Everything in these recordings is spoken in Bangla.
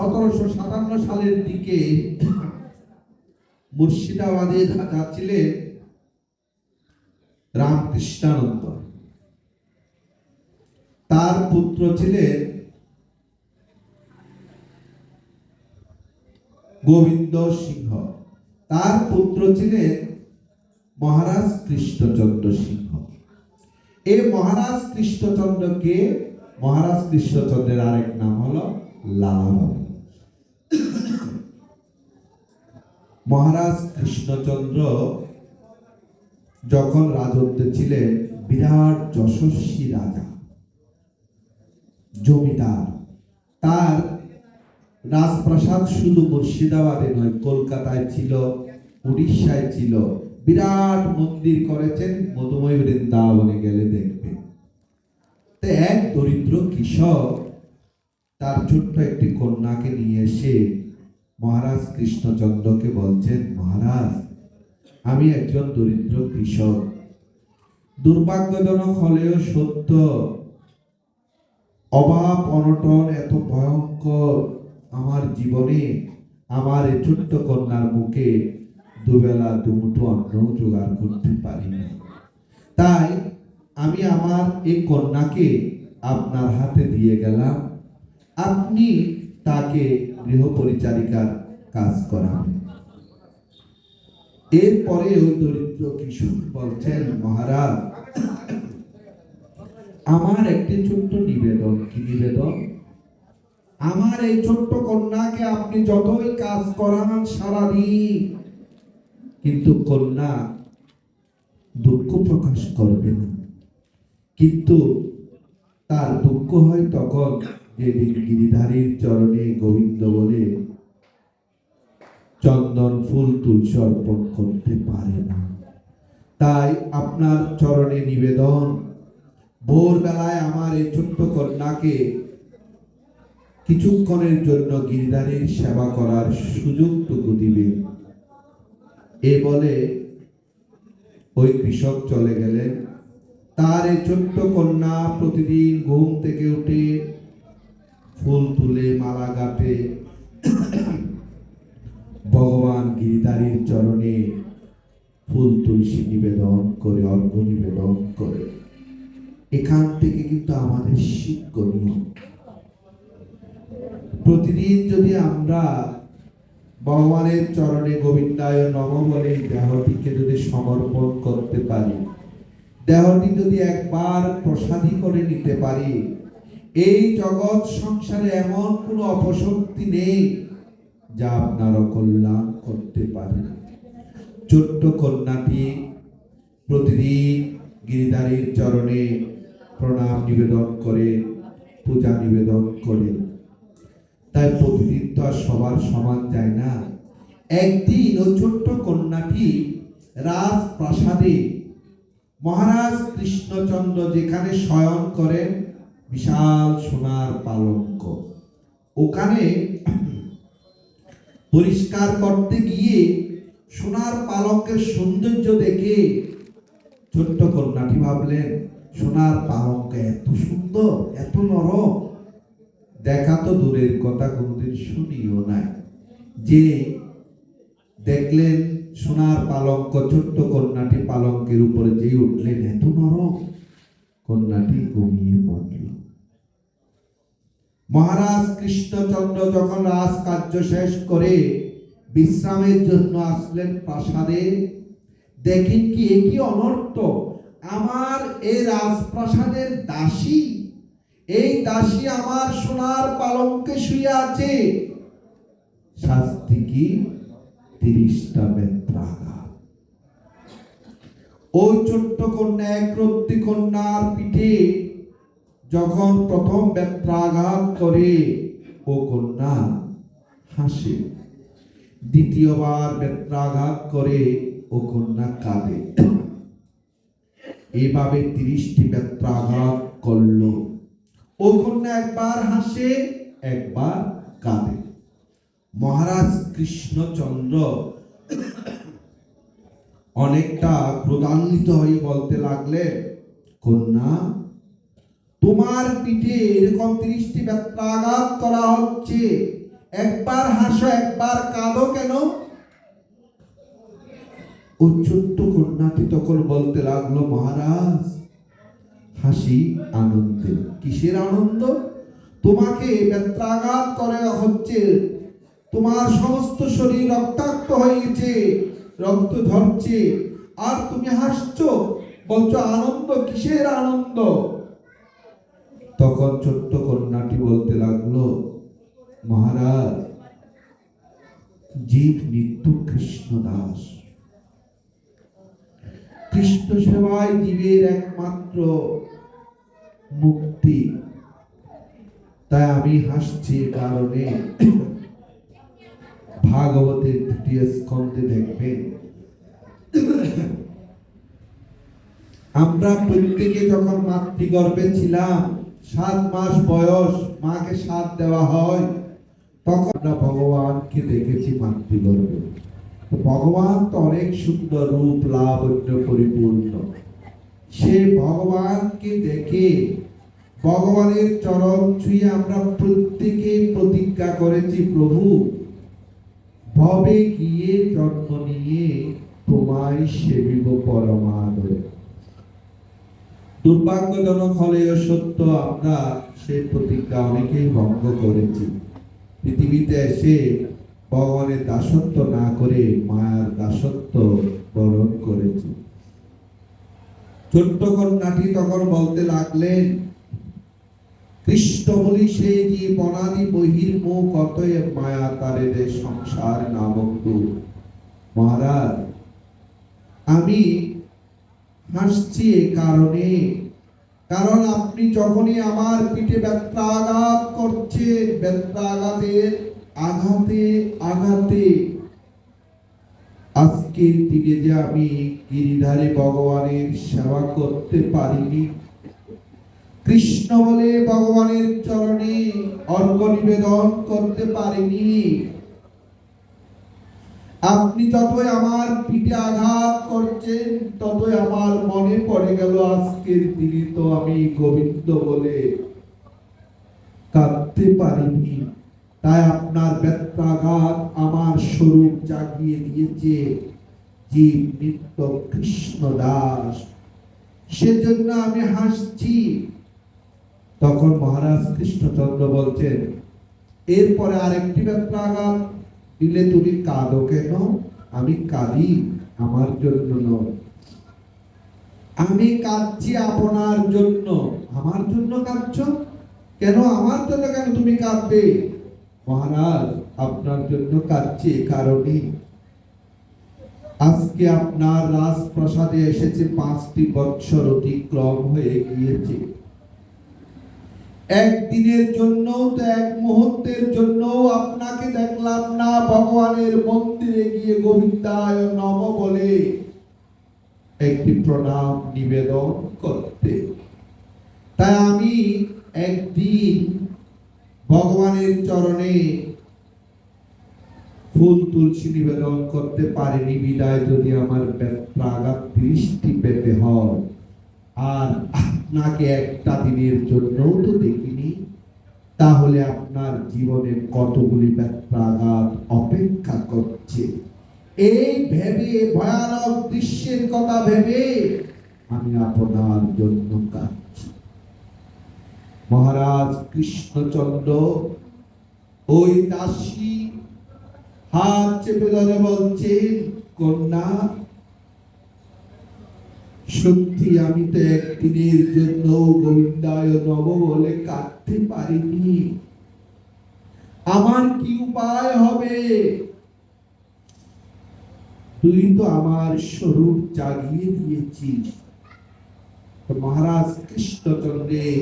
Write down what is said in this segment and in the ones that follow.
সতেরোশো সাতান্ন সালের দিকে মুর্শিদাবাদে রাজা ছিলেন রামকৃষ্ণানন্দ। তার পুত্র ছিলেন গোবিন্দ সিংহ। তার পুত্র ছিলেন মহারাজ কৃষ্ণচন্দ্র সিংহ। এই মহারাজ কৃষ্ণচন্দ্রকে মহারাজ কৃষ্ণচন্দ্রের আরেক নাম হলো লালাবাবু মহারাজ কৃষ্ণচন্দ্র যখন রাজত্বে ছিলেন, বিরাট যশস্বী রাজা, জমিদার, তার রাজপ্রাসাদ শুধু মুর্শিদাবাদে নয়, কলকাতায় ছিল, উড়িষ্যায় ছিল। বিরাট মন্দির করেছেন, মধুময় বৃন্দাবনে গেলে দেখবেন। তো এক দরিদ্র কৃষক তার ছোট্ট একটি কন্যাকে নিয়ে এসে মহারাজ কৃষ্ণচন্দ্রকে বলছেন, মহারাজ, আমি একজন দরিদ্র কৃষক। দুর্ভাগ্যজনক হলেও সত্য, অভাব অনটন এত ভয়ঙ্কর। আমার জীবনে আমার এই ছোট্ট কন্যার মুখে দুবেলা, দুমুঠো অন্ন জোগাড় করতে পারি না। তাই আমি আমার এই কন্যাকে আপনার হাতে দিয়ে গেলাম। আপনি তাকে গৃহ পরিচারিকার কাজ করাবেন এরপরে ওই দরিদ্র কিশোর বলছেন, মহারাজ, আমার একটি ছোট্ট নিবেদন। কি নিবেদন? আমার এই ছোট্ট কন্যাকে আপনি যতই কাজ করান সারাদিন, কিন্তু কন্যা দুঃখ প্রকাশ করবে না। কিন্তু তার দুঃখ হয় তখন যেদিন গিরিধারীর চরণে গোবিন্দ বলে চন্দন ফুল তুলসী অর্পণ করতে পারে না। তাই আপনার চরণে নিবেদন, ভোরবেলায় আমার এই ছোট্ট কন্যাকে কিছুক্ষণের জন্য গিরিধারীর সেবা করার সুযোগটুকু দিবেন। এ বলে ওই কৃষক চলে গেলেন। তার এই ছোট্ট কন্যা প্রতিদিন ঘুম থেকে উঠে ফুল তুলে, মালা গাঁথে ভগবান গিরিধারীর চরণে ফুল তুলসী নিবেদন করে অর্ঘ নিবেদন করে। এখান থেকে কিন্তু আমাদের শিক্ষণীয় প্রতিদিন যদি আমরা ভগবানের চরণে গোবিন্দায় নম বলে দেহটিকে যদি সমর্পণ করতে পারি, দেহটি যদি একবার প্রসাদী করে নিতে পারি, এই জগৎ সংসারে এমন কোনো অপশক্তি নেই যা আপনার কল্যাণ করতে পারে। ছোট্ট কন্যাটি প্রতিদিন গিরিধারীর চরণে প্রণাম নিবেদন করে, পূজা নিবেদন করে। তাই প্রতিদিন তো আর সবার সমান যায় না। একদিন ও ছোট্ট কন্যাটি রাজপ্রাসাদে মহারাজ কৃষ্ণচন্দ্র যেখানে শয়ন করেন, বিশাল সোনার পালঙ্ক। ওখানে পরিষ্কার করতে গিয়ে সোনার পালকের সৌন্দর্য দেখে ছোট্ট কন্যাটি ভাবলেন, সোনার পালক এত সুন্দর, এত নরম। দেখা তো দূরের কথা, কোনোদিন শুনিও নাই। যে দেখলেন সোনার পালঙ্ক ছোট্ট কন্যাটি পালঙ্কের উপরে যেই উঠলেন, এত নরম। কন্যাটি ঘুমিয়ে পড়ল মহারাজ কৃষ্ণচন্দ্র যখন রাজকার্য শেষ করে বিশ্রামের জন্য আসলেন প্রাসাদে, দেখেন কি একই অনর্থ। আমার এই রাজপ্রাসাদের দাসী, এই দাসী আমার সোনার পালঙ্কে শুয়ে আছে। শাস্তি কি? তিরিশটা বেত্রাঘাত ওই ছোট্ট কন্যা একরত্তি কন্যার পিঠে যখন প্রথম বেত্রাঘাত করে, ও কন্যা, হাসে। দ্বিতীয়বার বেত্রাঘাত করে, ও কন্যা কাঁদে। এভাবে তিরিশটি বেত্রাঘাত করল। ও কন্যা একবার হাসে, একবার কাঁদে। মহারাজ কৃষ্ণচন্দ্র অনেকটা ক্রোধান্বিত হয়ে বলতে লাগলে কন্যা তোমার পিঠে এরকম তিরিশটি ব্যত্রাঘাত করা হচ্ছে। একবার হাসো, একবার কাঁদো কেন? ও ছোট্ট কন্যাটি তখন বলতে লাগল, মহারাজ, হাসি আনন্দে কিসের আনন্দ? তোমাকে বেত্রাঘাত করে হচ্ছে। তোমার সমস্ত শরীর রক্তাক্ত হয়ে গেছে রক্ত ঝরছে। আর তুমি হাসছো, বলছো, আনন্দ? কিসের আনন্দ? তখন ছোট্ট কন্যাটি বলতে লাগল, মহারাজ, জীব মৃত্যু কৃষ্ণ দাস। কৃষ্ণ সেবায় জীবের একমাত্র মুক্তি। তাই আমি হাসছি কারণে। ভাগবতের তৃতীয় স্কন্ধে দেখবেন। আমরা প্রত্যেকে যখন মাতৃগর্ভে ছিলাম সাত মাস বয়স মাকে সাত দেওয়া হয়, তখন আমরা ভগবানকে দেখেছি মাতৃগর্ভে ভগবান তো অনেক সুন্দর রূপ, লাবণ্য, পরিপূর্ণ। সে ভগবানকে দেখে ভগবানের চরণ ছুঁয়ে আমরা প্রত্যেকে প্রতিজ্ঞা করেছি, প্রভু, ভবে গিয়ে জন্ম নিয়ে তোমায় সেবিব পরমাদরে দুর্ভাগ্যজনক হলেও সত্য, আমরা প্রতিজ্ঞা অনেকেই ভঙ্গ করেছি। পৃথিবীতে এসে ভগবানের দাসত্ব না করে মায়ার দাসত্ব বরণ করেছি। ছোট্ট কন্যাটি তখন বলতে লাগলেন, কৃষ্ণ বলি সে যে বনাদি বহির মুখ, অতএব মায়া তারে সংসার নামক মহারাজ, আমি হাসছি এ কারণে। কারণ আপনি যখনই আমার পিঠে ব্যত্রাঘাত করছেন, ব্যত্রাঘাতের আঘাতে আঘাতে আজকের দিনে যে আমি গিরিধারী ভগবানের সেবা করতে পারিনি, কৃষ্ণ বলে ভগবানের চরণে অর্ঘ নিবেদন করতে পারিনি। আপনি যতই আমার পিঠে আঘাত করছেন, ততই গেল আজকের দিনে, তো আমি গোবিন্দ বলে কাঁদতে পারিনি। তাই আপনার ব্যত্রাঘাত আমার স্বরূপ জাগিয়ে দিয়েছে নিত্য কৃষ্ণ দাস। সেজন্য আমি হাসছি। তখন মহারাজ কৃষ্ণচন্দ্র বলছেন, এরপরে আরেকটি ব্যত্রাঘাত দিলে তুমি কাঁদো কেন? আমি কাঁদি, আমার জন্য নয়। আমি কাঁদছি আপনার জন্য। আমার জন্য কাঁদছ? কেন আমার জন্য কেন তুমি কাঁদবে? মহারাজ, আপনার জন্য কাঁদছি কারণে আজকে আপনার রাজপ্রাসাদে এসেছে পাঁচটি বৎসর অতিক্রম হয়ে গিয়েছে। একদিনের জন্য তো এক মুহূর্তের জন্য আপনাকে দেখলাম না, ভগবানের মন্দিরে গিয়ে গোবিন্দায় নম বলে। একটি প্রণাম নিবেদন করতে। তাই আমি একদিন ভগবানের চরণে ফুল তুলসী নিবেদন করতে পারিনি, বিদায় যদি আমার প্রাগাত দৃষ্টি পেতে হয়। আর আপনাকে একটা দিনের জন্যও তো দেখিনি, তাহলে আপনার জীবনে কতগুলি ব্যত্রাঘাত অপেক্ষা করছে? এই ভেবে, ভয়ানক দৃশ্যের কথা ভেবে আমি আপনার জন্য কাঁদছি। মহারাজ কৃষ্ণচন্দ্র, ওই দাসী হাত চেপে ধরে বলছেন, কন্যা, সত্যি আমি তো একদিনের জন্য গোবিন্দায় নব বলে কাটতে পারিনি। আমার কি উপায় হবে? তুই তো আমার স্বরূপ জাগিয়ে দিয়েছিস। মহারাজ কৃষ্ণচন্দ্রের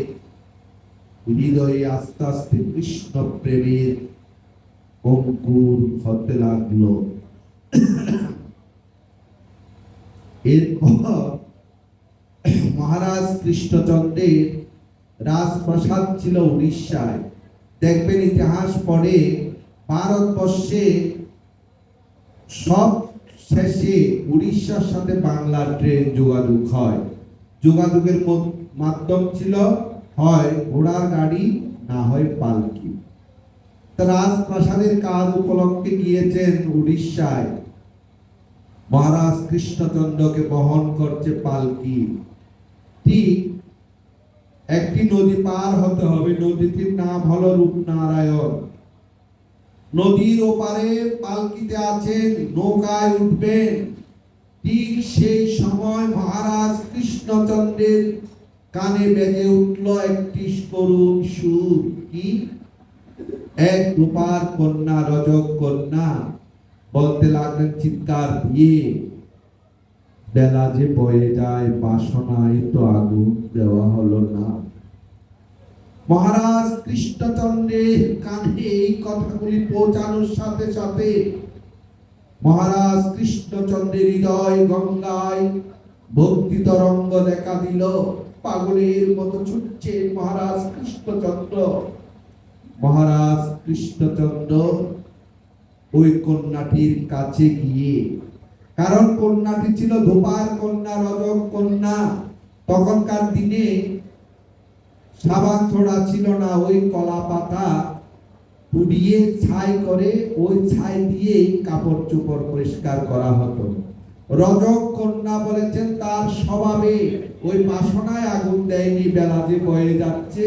হৃদয়ে আস্তে আস্তে কৃষ্ণ প্রেমের অঙ্কুর হতে লাগল। এরপর মহারাজ কৃষ্ণচন্দ্রের রাজপ্রাসাদ ছিল উড়িষ্যায়। দেখবেন ইতিহাস পড়ে ভারতবর্ষে সব শেষে উড়িষ্যার সাথে বাংলার ট্রেন যোগাযোগ হয়। যোগাযোগের মাধ্যম ছিল, হয় ঘোড়ার গাড়ি, না হয় পালকি। রাজপ্রাসাদের কাজ উপলক্ষে গিয়েছেন উড়িষ্যায়। মহারাজ কৃষ্ণচন্দ্রকে বহন করছে পালকি। ঠিক একটি নদী পার হতে হবে। নদীটির নাম হলো রূপনারায়ণ। নদীর ওপারে পালকিতে আছেন, নৌকায় উঠবেন। ঠিক সেই সময় মহারাজ কৃষ্ণচন্দ্রের কানে বেজে উঠল একটি করুণ সুর। কি? এক রূপার কন্যা, রজক কন্যা, বলতে লাগলেন, চিৎকার দিয়ে বেলা যে বয়ে যায়, বাসনায় তো আগুন দেওয়া হলো না। মহারাজ কৃষ্ণচন্দ্রের কানে এই কথাগুলি পৌঁছানোর সাথে সাথে মহারাজ কৃষ্ণচন্দ্রের হৃদয় গঙ্গায় ভক্তি তরঙ্গ দেখা দিল। পাগলের মতো ছুটছে মহারাজ কৃষ্ণচন্দ্র। মহারাজ কৃষ্ণচন্দ্র ওই কন্যাটির কাছে গিয়ে, কারণ কন্যাটি ছিল ধোপার কন্যা রজক কন্যা। তখনকার দিনে সাবান ছড়া ছিল না, ওই কলা পাতা পুড়িয়ে ছাই করে, ওই ছাই দিয়েই কাপড় চোপড় পরিষ্কার করা হতো। রজক কন্যা বলেছেন, তার স্বভাবে ওই বাসনায় আগুন দেয়নি, বেলা যে বয়ে যাচ্ছে।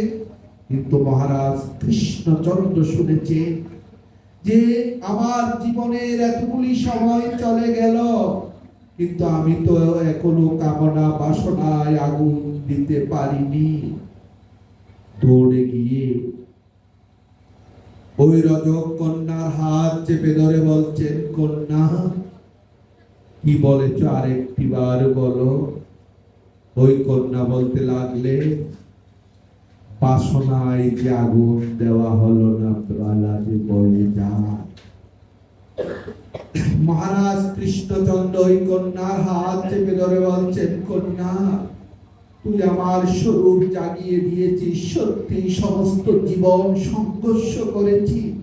কিন্তু মহারাজ কৃষ্ণচন্দ্র শুনেছে যে, আমার জীবনের এতগুলি সময় চলে গেল, কিন্তু আমি তো এখনও কামনা বাসনায় আগুন দিতে পারিনি। দৌড়ে গিয়ে ওই রজক কন্যার হাত চেপে ধরে বলছেন, কন্যা, কি বলেছ আরেকটি বার বলো। ওই কন্যা বলতে লাগলে, বাসনায় যে আগুন দেওয়া হলো না বেলা যে বয়ে যায়। মহারাজ কৃষ্ণচন্দ্র ওই কন্যার হাত চেপে ধরে বলছেন, কন্যা তুই আমার স্বরূপ জাগিয়ে দিয়েছিস। সত্যি সমস্ত জীবন সংঘর্ষ করেছি।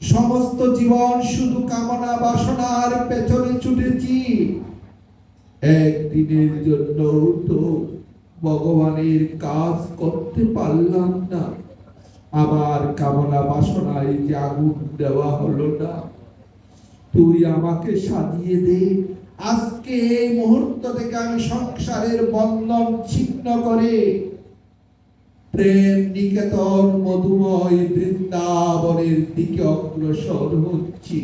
সমস্ত জীবন শুধু কামনা বাসনার পেছনে ছুটেছি। একদিনের জন্য তো ভগবানের কাজ করতে পারলাম না। আবার কামনা বাসনায় যে আগুন দেওয়া হলো না। তুই আমাকে সাজিয়ে দে। আজকে এই মুহূর্ত থেকে আমি সংসারের বন্ধন ছিন্ন করে প্রেম নিকেতন মধুময় বৃন্দাবনের দিকে অগ্রসর হচ্ছি।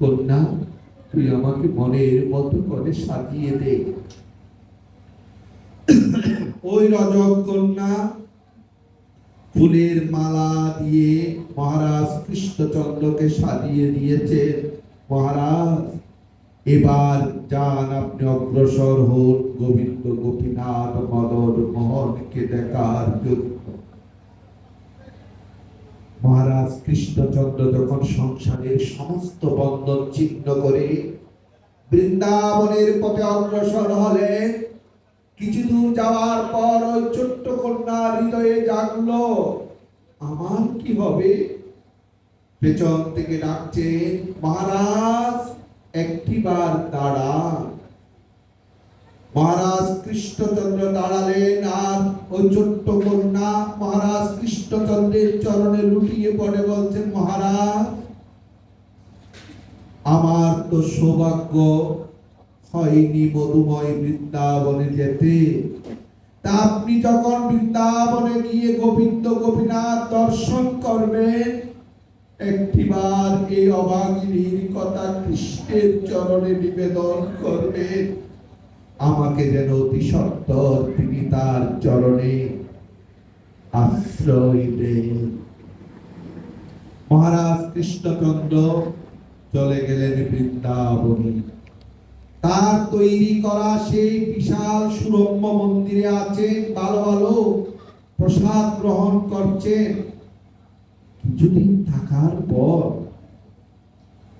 কন্যা, তুই আমাকে মনের মতো করে সাজিয়ে দে। ওই রজক কন্যা, ফুলের মালা দিয়ে মহারাজ কৃষ্ণচন্দ্রকে সাজিয়ে দিয়েছে মহারাজ এবার যান আপনি অগ্রসর হন, গোবিন্দ গোপীনাথ মদন মোহনকে দেখার জন্য। মহারাজ কৃষ্ণচন্দ্র যখন সংসারের সমস্ত বন্ধন ছিন্ন করে বৃন্দাবনের পথে অগ্রসর হলেন, কিছু দূর যাওয়ার পর ওই ছোট্ট কন্যার হৃদয়ে জাগলো, আমার কি হবে? পেছন থেকে ডাকছেন, মহারাজ একটিবার দাঁড়ান। মহারাজ কৃষ্ণচন্দ্র দাঁড়ালেন আর ওই ছোট্ট কন্যা মহারাজ কৃষ্ণচন্দ্রের চরণে লুটিয়ে পড়ে বলছেন, মহারাজ, আমার তো সৌভাগ্য হয়নি মধুময় বৃন্দাবনে যেতে। তা আপনি যখন বৃন্দাবনে গিয়ে গোবিন্দ গোপীনাথ দর্শন করবেন একটিবার এই অভাগিনীর কথা কৃষ্ণের চরণে নিবেদন করবেন আমাকে যেন অতি সত্তর তিনি তার চরণে আশ্রয় দেন। মহারাজ কৃষ্ণচন্দ্র চলে গেলেন বৃন্দাবনী। তার তৈরি করা সেই বিশাল সুরম্য মন্দিরে আছেন ভালো ভালো প্রসাদ গ্রহণ করছেন। কিছুদিন থাকার পর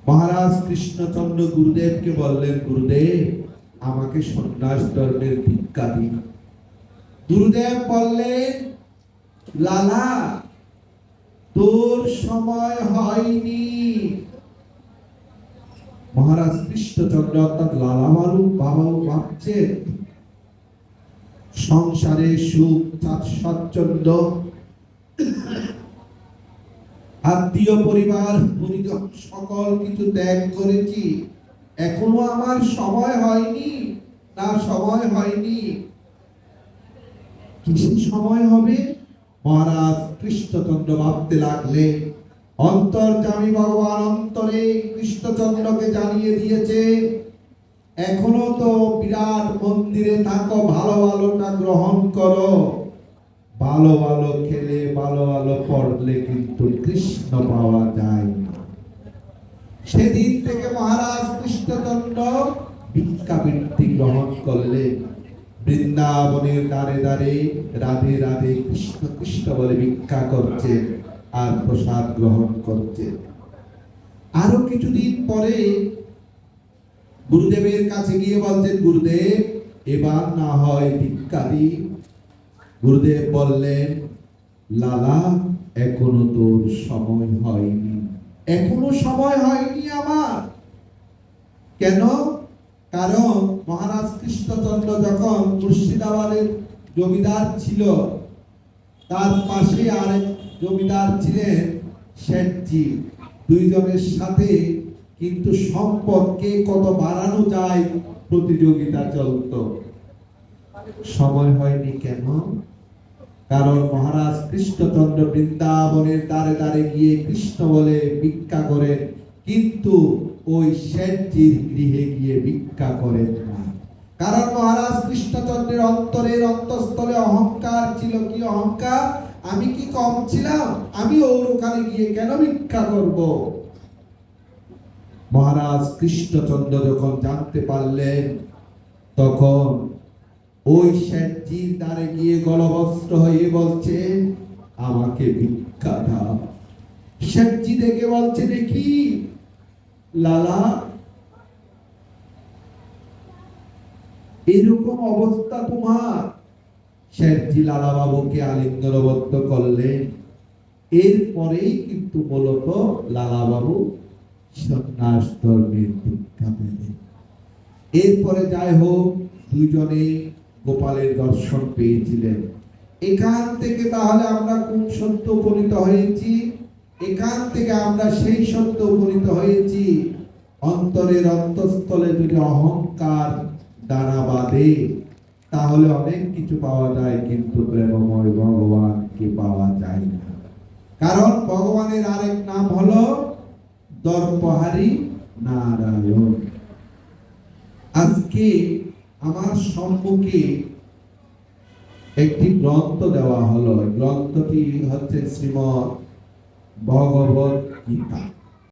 মহারাজ কৃষ্ণচন্দ্র গুরুদেবকে বললেন, গুরুদেব, আমাকে সন্ন্যাস ধর্মের ভিক্ষা দিন। গুরুদেব বললেন, লালা, তোর সময় হয়নি। মহারাজ কৃষ্ণচন্দ্র অর্থাৎ লালা বাবু বাবাও ভাবছেন সংসারে সুখ স্বাচ্ছন্দ্য আত্মীয় পরিবার পরিজন সকল কিছু ত্যাগ করেছি। এখনও আমার সময় হয়নি, না সময় হয়নি। কিসে সময় হবে? মহারাজ, কৃষ্ণচন্দ্র ভাবতে লাগলে। অন্তর্জামী ভগবান অন্তরে কৃষ্ণচন্দ্রকে জানিয়ে দিয়েছে। এখনও তো বিরাট মন্দিরে থাকো, ভালো ভালোটা গ্রহণ করো। ভালো ভালো খেলে ভালো ভালো পড়লে কিন্তু কৃষ্ণ পাওয়া যায় সেদিন থেকে মহারাজ কৃষ্ণচন্দ্র ভিক্ষাবৃত্তি গ্রহণ করলেন। বৃন্দাবনের দ্বারে দ্বারে রাধে রাধে কৃষ্ণ কৃষ্ণ বলে ভিক্ষা করছেন আর প্রসাদ গ্রহণ করছেন। আরও কিছুদিন পরে গুরুদেবের কাছে গিয়ে বলছেন, গুরুদেব, এবার না হয় ভিক্ষা দিই গুরুদেব বললেন, লালা, এখনও তোর সময় হয়নি। এখনও সময় হয়নি আমার। কেন? কারণ মহারাজ কৃষ্ণচন্দ্র যখন মুর্শিদাবাদের জমিদার ছিল, তার পাশে আরেক জমিদার ছিলেন শেঠজি। দুইজনের সাথে কিন্তু সম্পদকে কত বাড়ানো যায় প্রতিযোগিতা চলতো। সময় হয়নি কেন? কারণ মহারাজ কৃষ্ণচন্দ্র বৃন্দাবনের দ্বারে দ্বারে গিয়ে কৃষ্ণ বলে ভিক্ষা করেন, কিন্তু ওই শেঠজির গৃহে গিয়ে ভিক্ষা করেন কারণ মহারাজ কৃষ্ণচন্দ্রের অন্তরের অন্তঃস্থলে অহংকার ছিল। কি অহংকার? আমি কি কম ছিলাম? আমি ওর ওখানে গিয়ে কেন ভিক্ষা করব? মহারাজ কৃষ্ণচন্দ্র যখন জানতে পারলেন, তখন ওই শেঠজির দ্বারে গিয়ে গলবস্ত্র হয়ে বলছে, আমাকে ভিক্ষা দাও। শেঠজি দেখে বলছে, দেখি, লালা, এরকম অবস্থা তোমার। শেঠজি লালা বাবুকে আলিঙ্গনবদ্ধ করলেন। এরপরেই কিন্তু মূলত লালা বাবু সন্ন্যাস ধর্মের দীক্ষা পেলেন। এরপরে যাই হোক দুইজনে গোপালের দর্শন পেয়েছিলেন। এখান থেকে তাহলে আমরা কোন সত্য উপনীত হয়েছি? এখান থেকে আমরা সেই সত্য উপনীত হয়েছি। অন্তরের অন্তঃস্থলে যদি অহংকার দানা বাঁধে। তাহলে অনেক কিছু পাওয়া যায়, কিন্তু প্রেমময় ভগবানকে পাওয়া যায় না। কারণ ভগবানের আরেক নাম হলো দর্পহারী নারায়ণ। আজকে আমার সম্মুখে একটি গ্রন্থ দেওয়া হলো। গ্রন্থটি হচ্ছে শ্রীমৎ ভগবত গীতা।